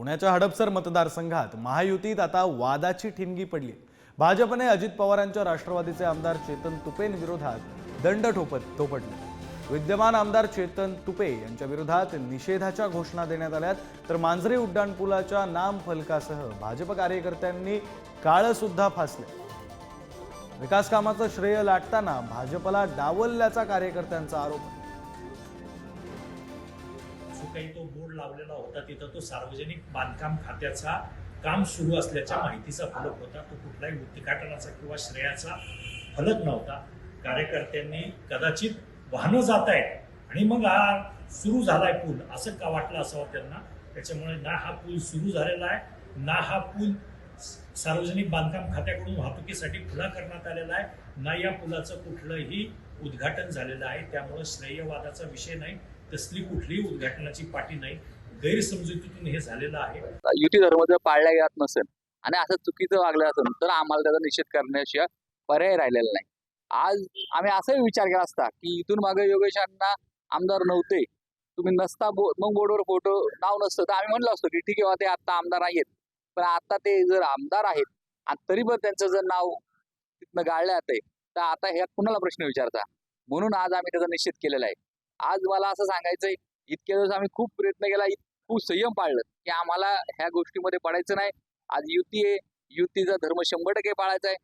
पुण्याच्या हडपसर मतदारसंघात महायुतीत आता वादाची ठिणगी पडली. भाजपने अजित पवारांच्या राष्ट्रवादीचे आमदार चेतन तुपेन विरोधात दंड ठोपत थोपटले विद्यमान आमदार चेतन तुपे यांच्या विरोधात निषेधाच्या घोषणा देण्यात आल्यात. तर मांजरे उड्डाणपुलाच्या नाम फलकासह भाजप कार्यकर्त्यांनी काळं सुद्धा फासले. विकास कामाचं श्रेय लाटताना भाजपला डावलल्याचा कार्यकर्त्यांचा आरोप. आहे. जो काही तो बोर्ड लावलेला होता तिथं तो सार्वजनिक बांधकाम खात्याचा काम सुरू असल्याच्या माहितीचा फलक होता. तो कुठलाही उद्घाटनाचा किंवा श्रेयाचा फलक नव्हता. कार्यकर्त्यांनी कदाचित वाहनं जात आहेत आणि मग हा सुरू झालाय पूल असं का वाटलं असावं त्यांना? त्याच्यामुळे ना हा पूल सुरू झालेला आहे ना हा पूल सार्वजनिक बांधकाम खात्याकडून वाहतुकीसाठी खुला करण्यात आलेला आहे ना या पुलाचं कुठलंही उद्घाटन झालेलं आहे. त्यामुळे श्रेयवादाचा विषय नाही. तसली कुठलीही उद्घाटनाची पाठी नाही. गैरसमजुतीतून हे झालेलं आहे. युती धर्म जर पाळला जात नसेल आणि असं चुकीचं वागलं असेल तर आम्हाला त्याचा निषेध करण्याशिवाय पर्याय राहिलेला नाही. आज आम्ही असाही विचार केला असता की इथून मागे योगेशांना आमदार नव्हते. तुम्ही नसता बो मग बोर्डवर फोटो नाव नसतं. तर आम्ही म्हणलं असतो की ठीक आहे ते आता आमदार आहेत. पण आता ते जर आमदार आहेत आणि तरी पण त्यांचं जर नाव तिथनं गाळलं जातंय तर आता ह्या कुणाला प्रश्न विचारता? म्हणून आज आम्ही त्याचा निषेध केलेला आहे. आज मला असं सांगायचंय इतके दिवस आम्ही खूप प्रयत्न केला खूप संयम पाळलं की आम्हाला ह्या गोष्टीमध्ये पडायचं नाही. आज युती आहे युतीचा धर्म शंभर टक्के पाळायचा आहे.